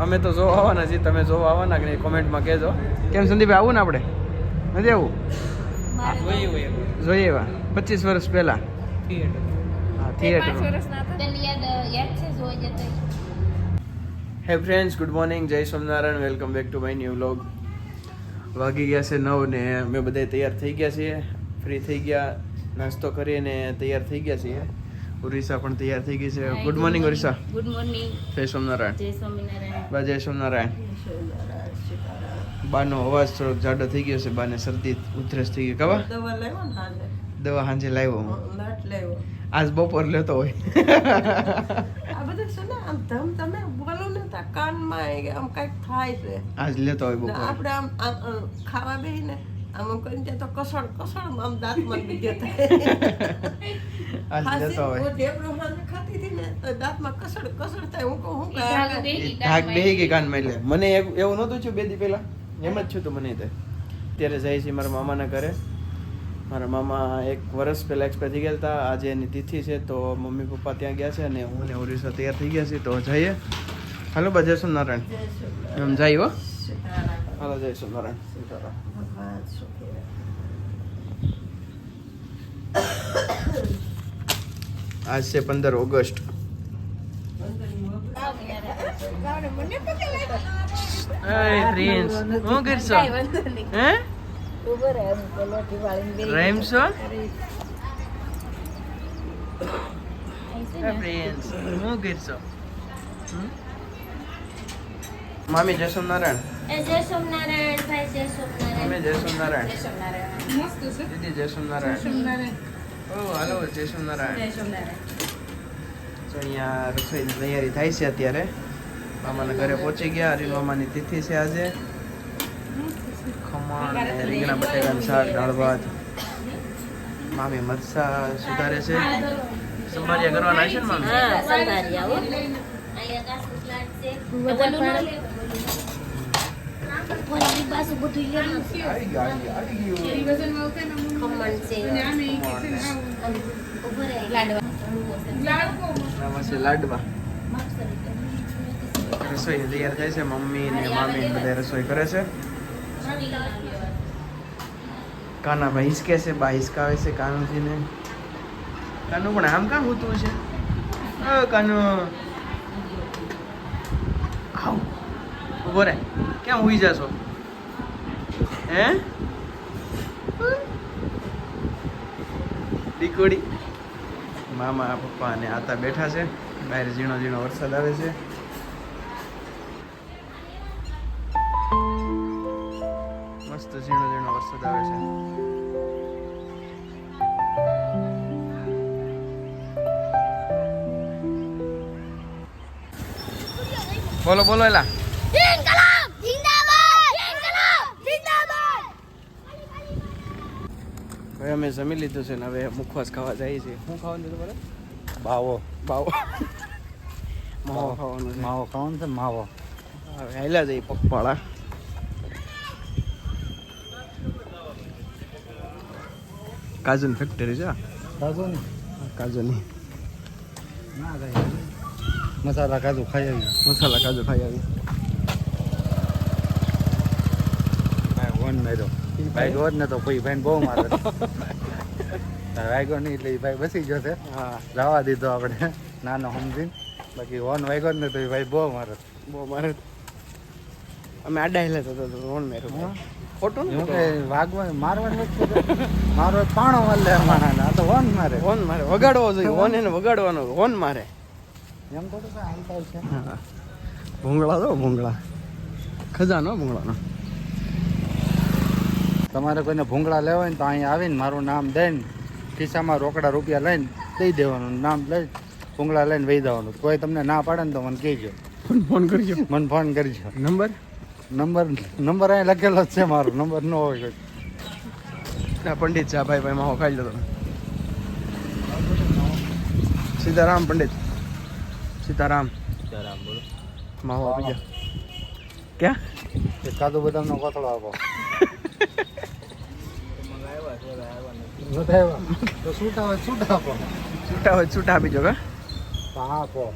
અમે તો જોવા આવવાના છીએ. તમે જોવા આવવાના કે નહીં? કોમેન્ટમાં કહેજો. કેમ સંદીપભાઈ આવું ને આપણે? નથી આવું? જોઈએ એવા. પચીસ વર્ષ પહેલા. હા થિયેટર હે ફ્રેન્ડ્સ ગુડ મોર્નિંગ જય Swaminarayan. Welcome back to my new vlog વાગી ગયા છે નવ ને અમે બધા તૈયાર થઈ ગયા છીએ. ફ્રી થઈ ગયા. નાસ્તો કરીને તૈયાર થઈ ગયા છીએ. ઉરીસા પણ તૈયાર થઈ ગઈ છે. Good morning Orissa good morning જય સ્વામિનારાયણ. જય સ્વામિનારાયણ. બા જય સ્વામિનારાયણ. બાનો અવાજ થોડોક જાડો થઈ ગયો છે બાને શરદી ઉધરસ થઈ ગઈ કવા દવા લાવ્યો ને દવા સાંજે લાવ્યો હું. લાટ લાવ્યો. આજ બપોર લેતો હોય. આ બધું છે ને આમ ધમ તમે બોલો ને તા કાનમાં આમ કંઈક થાય છે. આજ લેતો હોય બપોર. આપણે આમ ખાવા બેહીને આમ આમ કરીને ત્યાં તો કસળ કસળ આમ દાંતમાં બીજો થાય. મને એવું એવું નહોતું થયું બે દી પેલા એમ જ છું તું મને તે. ત્યારે જાય છે મારા મામાના ઘરે. મારા મામા એક વર્ષ પહેલાં એક્સપાયર થઈ ગયા હતા. આજે એની તિથિ છે તો મમ્મી પપ્પા ત્યાં ગયા છે અને હું ને ઓરિસ્સા તૈયાર થઈ ગયા છે તો જઈએ. હાલો બા જય નારાયણ એમ જાય હો. હાલો જય સોમનારાયણ આજ છે પંદર ઓગસ્ટ. હું કરશો? હે? રેમ છો? પ્રિન્સ. હું કરશો? મામી જય સોમનારાયણ જય સોમનારાયણ ભાઈ જય સોમનારાયણ મમ્મી જય સોમનારાયણ જય સોમનારાયણ દીદી જય સોમનારાયણ. હાલો જય સોમનારાયણ. તો અહીંયા રસોઈની તૈયારી થાય છે અત્યારે. મામાના ઘરે પહોંચી ગયા હરીન મામાની તિથિ છે આજે. ખમણ રીંગણા બટેકાનું શાક દાળ ભાત. મામી મરસા સુધારે છે. સંભારિયા કરવાના છે ને મામી? હા સંભારી બાજુ બધું લાડવા. રસોઈ તૈયાર થાય છે, મમ્મી ને મામી બધા રસોઈ કરે છે. કાના ભાઈ હિસકે છે, બા હિસકાવે છે કાનુજી ને કાનું પણ આમ કામ હોતું છે કાનુ. આવ. ઊભો રે ક્યાં હુઈ જાશો? હે? દીકોડી? મામા, પપ્પા અને આતા બેઠા છે. બહાર ઝીણો ઝીણો વરસાદ આવે છે. મસ્ત ઝીણો ઝીણો વરસાદ આવે છે. બોલો બોલો એલા. હવે અમે જમી લીધું છે ને હવે મુખવાસ ખાવા જઈએ છીએ શું ખાવાનું છે તમારે? બાવો. ભાવ માવો ખાવાનું માવો ખાવાનું છે માવો. હવે હેલા જઈ પગપાળા. કાજુની ફેક્ટરી છે કાજુની? કાજુ કાજુની. ના કઈ મસાલા કાજુ ખાઈ આવી મસાલા કાજુ ખાઈ આવી ભાઈ વન મેરો ભાઈ રોજ ને તો કોઈ ભાઈ બહુ મારે. વાગ્યો નહીં એટલે એ ભાઈ બસી ગયો છે. હા. લાવવા દીધો આપણે. નાનો સમજીને. બાકી ઓન વાગ્યો જ ને તો એ ભાઈ બહુ મારે. બહુ મારે. અમે આડા હેલા થતો હતો રોન મેરો ખોટું ને કે વાગવા મારવાની મારો પાણો મલે માણા આ તો ઓન મારે. હોન મારે. વગાડવો જોઈએ. હોન એને વગાડવાનો. હોન મારે. એમ તો હાલતા છે હા. ભૂંગળા તો ભૂંગળા. ખજાનો ભૂંગળાનો. તમારે કોઈને ભૂંગળા લેવા હોય ને તો અહીંયા આવીને મારું નામ દઈને ખિસ્સામાં રોકડા રૂપિયા લઈને દઈ દેવાનું નામ લઈ ભૂંગળા લઈને વહી દેવાનું કોઈ તમને ના પાડે ને તો મને કહેજો. ફોન કરજો. મને ફોન કરજો. નંબર? નંબર નંબર અહીં લખેલો જ છે મારો. નંબર ન હોય કોઈ. ના પંડિત છે ભાઈ ભાઈ માહો ખાઈ લો તમે. સીતારામ પંડિત. સીતારામ. સીતારામ બોલો. માહો આપી જા ક્યાં? કાદુ બદામનો કોથળો આપો. છૂટા હોય છૂટા આપો? છૂટા હોય છૂટા આપી જો કા આપો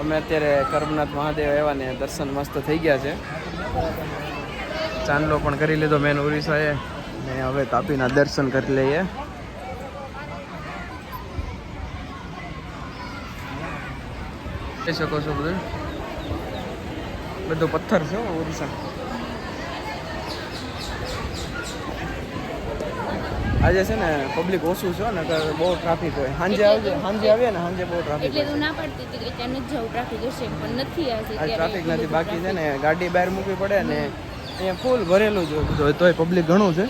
અમે અત્યારે કર્મનાથ મહાદેવ આવ્યા ને દર્શન મસ્ત થઈ ગયા છે. ચાંદલો પણ કરી લીધો મેન ઓરિસ્સાએ ને હવે તાપીના દર્શન કરી લઈએ. કહી શકો છો બધું? બધું પથ્થર છે હો આજે છે ને પબ્લિક ઓછું છે ને બહુ ટ્રાફિક હોય. સાંજે આવજે સાંજે આવીએ ને સાંજે બહુ ટ્રાફિક એટલે ના પડતી હતી કે ત્યાં નથી જવું ટ્રાફિક હશે પણ નથી આજે આજ ટ્રાફિક નથી બાકી છે ને ગાડી બહાર મૂકવી પડે ને અહીંયા ફૂલ ભરેલું જ હોય. તોય પબ્લિક ઘણું છે.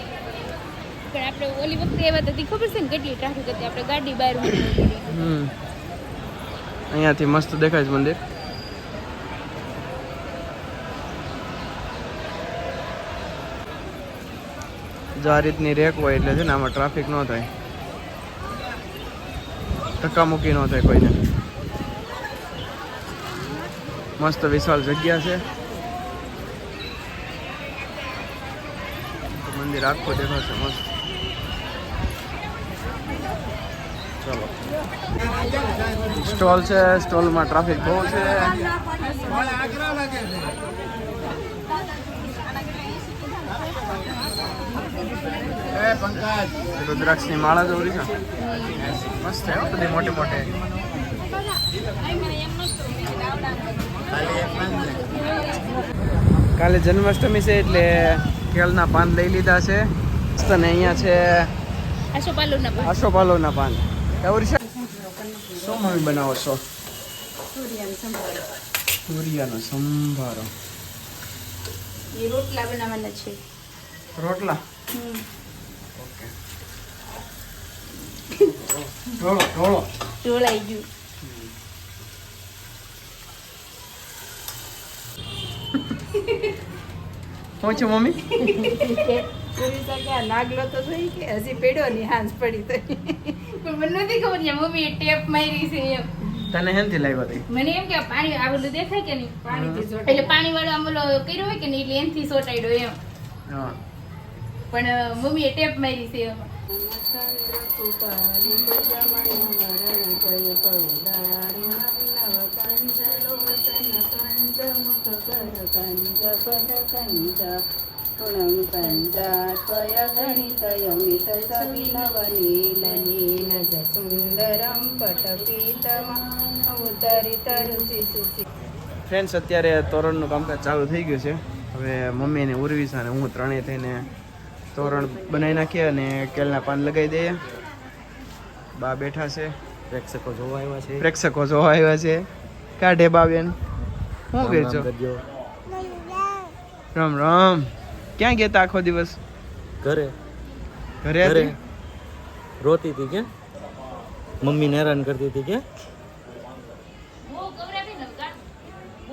પણ આપણે ઓલી વખતે એવા હતી ખબર છે ને કેટલી ટ્રાફિક હતી આપણે ગાડી બહાર મૂકવી પડી. હમ. અહીંયાથી મસ્ત દેખાય છે મંદિર. જો આ રીતની રેક હોય એટલે છે ને આમાં ટ્રાફિક ન થાય. ધક્કામુક્કી ન થાય કોઈને. મસ્ત વિશાળ જગ્યા છે. મંદિર આખું દેખાશે મસ્ત. ચલો. સ્ટોલ છે, સ્ટોલમાં ટ્રાફિક બહુ છે. રુદ્રાક્ષની માળા દોરી છે. મસ્ત છે બધી મોટી મોટી. કાલે જન્માષ્ટમી છે એટલે કેળના પાન લઈ લીધા છે. મસ્ત ને અહીંયા છે આશો પાલુના પાન. કેવું છે શું મમ્મી બનાવો છો? તુરિયાનો સંભારો. રોટલા બનાવવાના છે. રોટલા? ઢોળો ઢોળો ઢોળાઈ ગયું. શું છે મમ્મી? નાગલો તો થઈ કે હજી પેડો ની હાંસ પડી તો પણ મને નથી ખબર છે મમ્મી ટેપ મારી છે એમ. તને હેનથી લાગ્યો હતી મને એમ કે પાણી આ બધું દેખાય કે નહીં? પાણી થી એટલે પાણી વાળો આમ ઓલો કર્યો હોય કે નહીં એટલે એનથી સોટાડ્યો એમ. હા. પણ મમ્મીએ ટેપ મારી છે એમ. સુંદરમ પટપીતમ ફ્રેન્ડ્સ અત્યારે તોરણનું કામકાજ ચાલુ થઈ ગયું છે. હવે મમ્મી ને ઉર્વિશા ને હું ત્રણેય થઈને તોરણ બનાવી નાખીએ અને કેળના પાન લગાવી દઈએ. બા બેઠા છે. પ્રેક્ષકો જોવા આવ્યા છે. પ્રેક્ષકો જોવા આવ્યા છે. કાઢે બાબેન શું કરજો? રામ રામ ક્યાં ગયા તા આખો દિવસ? ઘરે. ઘરે રોતી હતી કે? મમ્મીને હેરાન કરતી હતી કે બહુ ગભરાતી ને ગાંઠ બહુ ગોલી થઈ ગઈ જેટલી નાની હતી એટલી રોજી હતી ને એટલી ઓલી થઈ ગઈ આ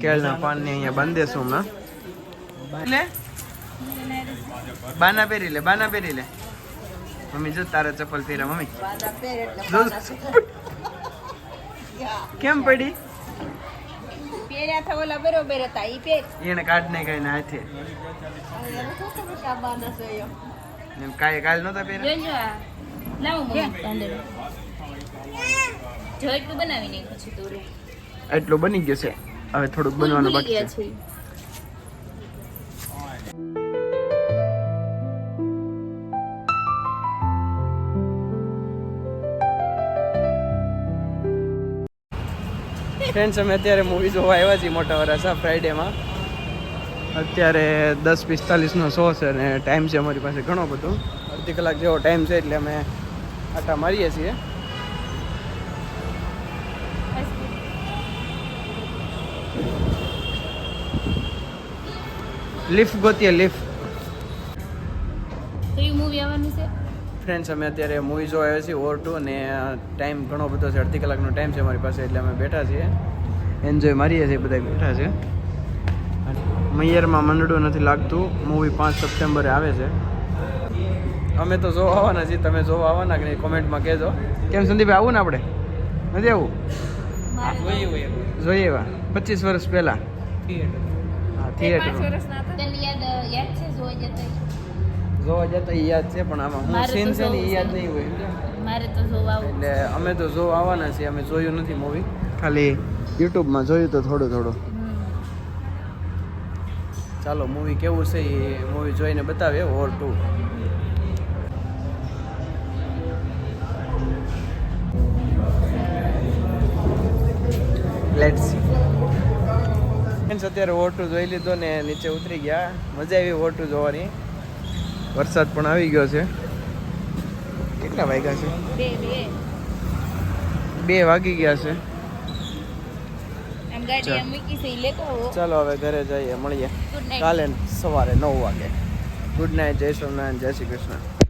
કેળના પાન ને અહીંયા બાંધી દેશું હમણાં. લે. બાના પહેરી લે બાના પહેરી લે. મમ્મી જો તારે ચપ્પલ પહેરા મમ્મી. કેમ પડી? પેર્યા થા ઓલા બરોબર હતા ઈ પેર એને કાઢ ને કઈ હાથે એમ કાંઈ કાલ નહોતા પહેર્યા? લાવો મમ્મી તાંદળો જો એટલું બનાવી નાખ્યું છે એટલું બની ગયું છે. હવે થોડુંક બનવાનું બાકી છે. ફ્રેન્ડ્સ અમે અત્યારે મૂવી જોવા આવ્યા છીએ મોટા વરાસા ફ્રાઈડેમાં અત્યારે દસ પિસ્તાલીસનો શો છે અને ટાઈમ છે અમારી પાસે ઘણો બધો. અડધી કલાક જેવો ટાઈમ છે એટલે અમે આટા મારીએ છીએ. લિફ્ટ ગોતીએ લિફ્ટ. કયું મૂવી આવવાનું છે? ફ્રેન્ડ્સ અમે અત્યારે મૂવી જોવા આવ્યા છીએ ઓર ટુ અને ટાઈમ ઘણો બધો છે અડધી કલાકનો ટાઈમ છે અમારી પાસે એટલે અમે બેઠા છીએ. એન્જોય મારીએ છીએ બધા બેઠા છે. મૈયરમાં મંડળું નથી લાગતું મૂવી પાંચ સપ્ટેમ્બરે આવે છે. અમે તો જોવા આવવાના છીએ તમે જોવા આવવાના કે નહીં કોમેન્ટમાં કહેજો. કેમ સંદીપભાઈ આવું ને આપણે? નથી આવું? જોઈએ એવા. પચીસ વર્ષ પહેલાં. થિયેટર તને યાદ યાદ છે જોઈ જતા જોવા જતા યાદ છે પણ આમાં હું સીન છે ને યાદ નહીં હોય મારે તો જોવા આવું એટલે અમે તો જોવા આવવાના છીએ અમે જોયું નથી મૂવી ખાલી યુટ્યુબમાં જોયું તો થોડું થોડું. ચાલો મૂવી કેવું છે એ મૂવી જોઈને બતાવે ઓર ટુ અત્યારે ઓટું જોઈ લીધો ને નીચે ઉતરી ગયા. મજા આવી ઓટું જોવાની. વરસાદ પણ આવી ગયો છે. કેટલા વાગ્યા છે? બે વાગી ગયા છે. ચાલો. હવે ઘરે જઈએ મળીએ. કાલે સવારે નવ વાગે. ગુડ નાઇટ જય સોમનાથ જય શ્રી કૃષ્ણ.